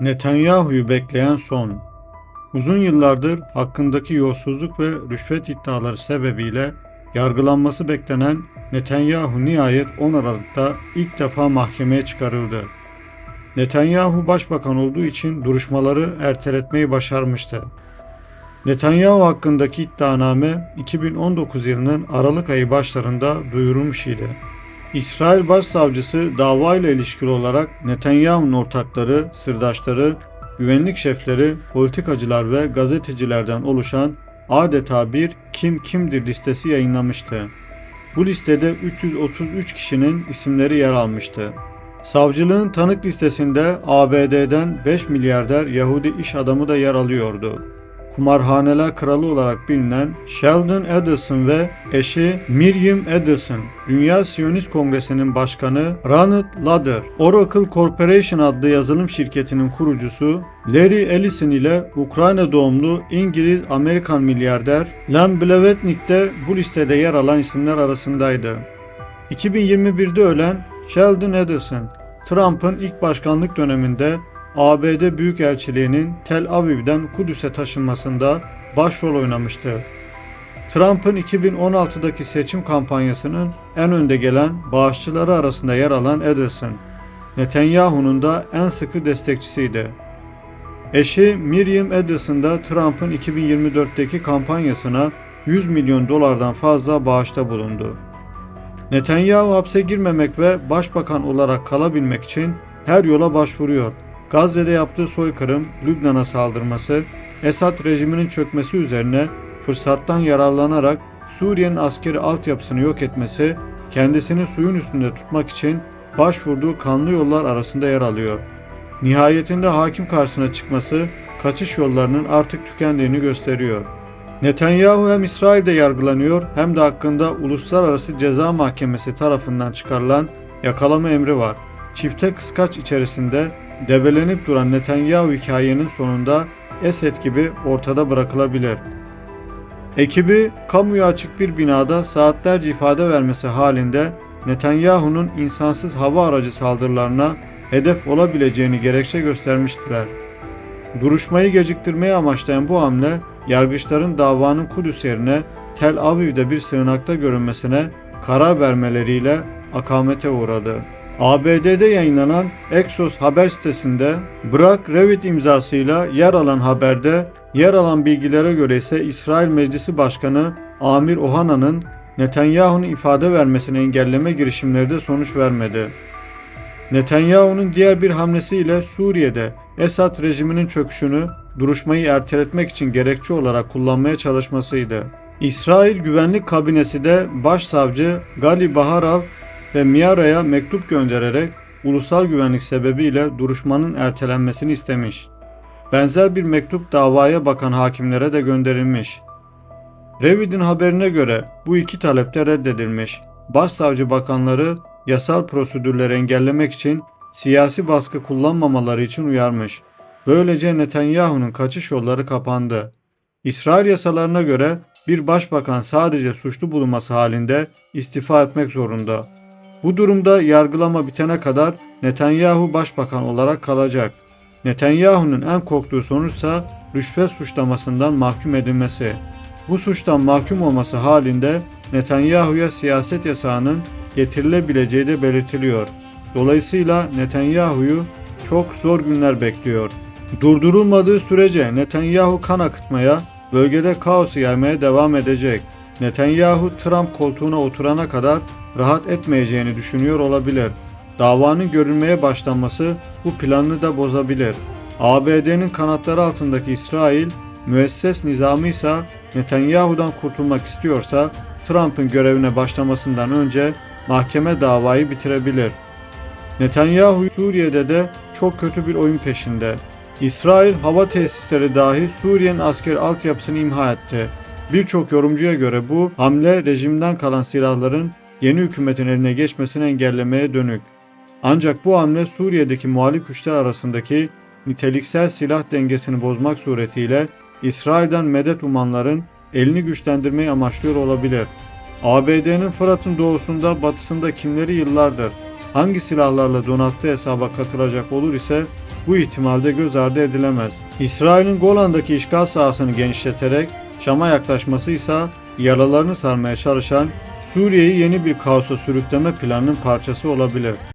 Netanyahu'yu bekleyen son. Uzun yıllardır hakkındaki yolsuzluk ve rüşvet iddiaları sebebiyle yargılanması beklenen Netanyahu nihayet 10 Aralık'ta ilk defa mahkemeye çıkarıldı. Netanyahu başbakan olduğu için duruşmaları erteletmeyi başarmıştı. Netanyahu hakkındaki iddianame 2019 yılının Aralık ayı başlarında duyurulmuş idi. İsrail Başsavcısı davayla ilişkili olarak Netanyahu'nun ortakları, sırdaşları, güvenlik şefleri, politikacılar ve gazetecilerden oluşan adeta bir kim kimdir listesi yayınlamıştı. Bu listede 333 kişinin isimleri yer almıştı. Savcılığın tanık listesinde ABD'den 5 milyarder Yahudi iş adamı da yer alıyordu kumarhaneler kralı olarak bilinen Sheldon Adelson ve eşi Miriam Adelson, Dünya Siyonist Kongresi'nin başkanı Ronald Lauder, Oracle Corporation adlı yazılım şirketinin kurucusu Larry Ellison ile Ukrayna doğumlu İngiliz-Amerikan milyarder Len Blavatnik de bu listede yer alan isimler arasındaydı. 2021'de ölen Sheldon Adelson, Trump'ın ilk başkanlık döneminde ABD Büyükelçiliğinin Tel Aviv'den Kudüs'e taşınmasında başrol oynamıştı. Trump'ın 2016'daki seçim kampanyasının en önde gelen bağışçıları arasında yer alan Ederson, Netanyahu'nun da en sıkı destekçisiydi. Eşi Miriam Ederson da Trump'ın 2024'teki kampanyasına 100 milyon dolardan fazla bağışta bulundu. Netanyahu hapse girmemek ve başbakan olarak kalabilmek için her yola başvuruyor. Gazze'de yaptığı soykırım, Lübnan'a saldırması, Esad rejiminin çökmesi üzerine fırsattan yararlanarak Suriye'nin askeri altyapısını yok etmesi, kendisini suyun üstünde tutmak için başvurduğu kanlı yollar arasında yer alıyor. Nihayetinde hakim karşısına çıkması, kaçış yollarının artık tükendiğini gösteriyor. Netanyahu hem İsrail'de yargılanıyor hem de hakkında Uluslararası Ceza Mahkemesi tarafından çıkarılan yakalama emri var. Çifte kıskaç içerisinde debelenip duran Netanyahu hikayenin sonunda Esed gibi ortada bırakılabilir. Ekibi kamuya açık bir binada saatlerce ifade vermesi halinde Netanyahu'nun insansız hava aracı saldırılarına hedef olabileceğini gerekçe göstermiştiler. Duruşmayı geciktirmeyi amaçlayan bu hamle, yargıçların davanın Kudüs yerine Tel Aviv'de bir sığınakta görünmesine karar vermeleriyle akamete uğradı. ABD'de yayınlanan Exos haber sitesinde Brock Revit imzasıyla yer alan haberde yer alan bilgilere göre ise İsrail Meclisi Başkanı Amir Ohana'nın Netanyahu'nun ifade vermesini engelleme girişimleri de sonuç vermedi. Netanyahu'nun diğer bir hamlesiyle Suriye'de Esad rejiminin çöküşünü duruşmayı erteletmek için gerekçe olarak kullanmaya çalışmasıydı. İsrail Güvenlik Kabinesi de Başsavcı Gali Baharav ve Miara'ya mektup göndererek ulusal güvenlik sebebiyle duruşmanın ertelenmesini istemiş. Benzer bir mektup davaya bakan hakimlere de gönderilmiş. Revid'in haberine göre bu iki talep de reddedilmiş. Başsavcı bakanları yasal prosedürleri engellemek için siyasi baskı kullanmamaları için uyarmış. Böylece Netanyahu'nun kaçış yolları kapandı. İsrail yasalarına göre bir başbakan sadece suçlu bulunması halinde istifa etmek zorunda. Bu durumda yargılama bitene kadar Netanyahu başbakan olarak kalacak. Netanyahu'nun en korktuğu sonuçsa rüşvet suçlamasından mahkum edilmesi. Bu suçtan mahkum olması halinde Netanyahu'ya siyaset yasağının getirilebileceği de belirtiliyor. Dolayısıyla Netanyahu'yu çok zor günler bekliyor. Durdurulmadığı sürece Netanyahu kan akıtmaya, bölgede kaosu yaymaya devam edecek. Netanyahu Trump koltuğuna oturana kadar rahat etmeyeceğini düşünüyor olabilir. Davanın görülmeye başlanması bu planını da bozabilir. ABD'nin kanatları altındaki İsrail, müesses nizamı ise Netanyahu'dan kurtulmak istiyorsa Trump'ın görevine başlamasından önce mahkeme davayı bitirebilir. Netanyahu Suriye'de de çok kötü bir oyun peşinde. İsrail hava tesisleri dahi Suriye'nin asker altyapısını imha etti. Birçok yorumcuya göre bu hamle rejimden kalan silahların yeni hükümetin eline geçmesini engellemeye dönük. Ancak bu hamle Suriye'deki muhalif güçler arasındaki niteliksel silah dengesini bozmak suretiyle İsrail'den medet umanların elini güçlendirmeyi amaçlıyor olabilir. ABD'nin Fırat'ın doğusunda batısında kimleri yıllardır hangi silahlarla donattığı hesaba katılacak olur ise bu ihtimalde göz ardı edilemez. İsrail'in Golan'daki işgal sahasını genişleterek Şam'a yaklaşması ise yaralarını sarmaya çalışan Suriye'yi yeni bir kaosa sürükleme planının parçası olabilir.